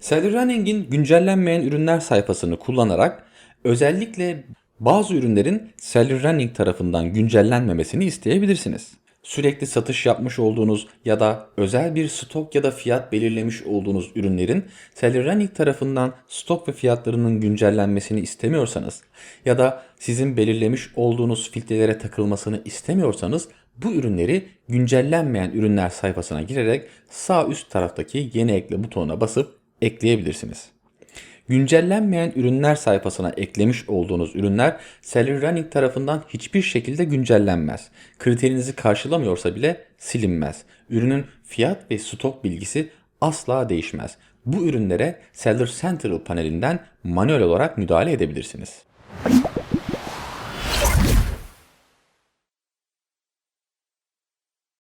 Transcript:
Seller Running'in güncellenmeyen ürünler sayfasını kullanarak özellikle bazı ürünlerin Seller Running tarafından güncellenmemesini isteyebilirsiniz. Sürekli satış yapmış olduğunuz ya da özel bir stok ya da fiyat belirlemiş olduğunuz ürünlerin Seller Running tarafından stok ve fiyatlarının güncellenmesini istemiyorsanız ya da sizin belirlemiş olduğunuz filtrelere takılmasını istemiyorsanız bu ürünleri güncellenmeyen ürünler sayfasına girerek sağ üst taraftaki yeni ekle butonuna basıp ekleyebilirsiniz. Güncellenmeyen ürünler sayfasına eklemiş olduğunuz ürünler Seller Running tarafından hiçbir şekilde güncellenmez. Kriterinizi karşılamıyorsa bile silinmez. Ürünün fiyat ve stok bilgisi asla değişmez. Bu ürünlere Seller Central panelinden manuel olarak müdahale edebilirsiniz.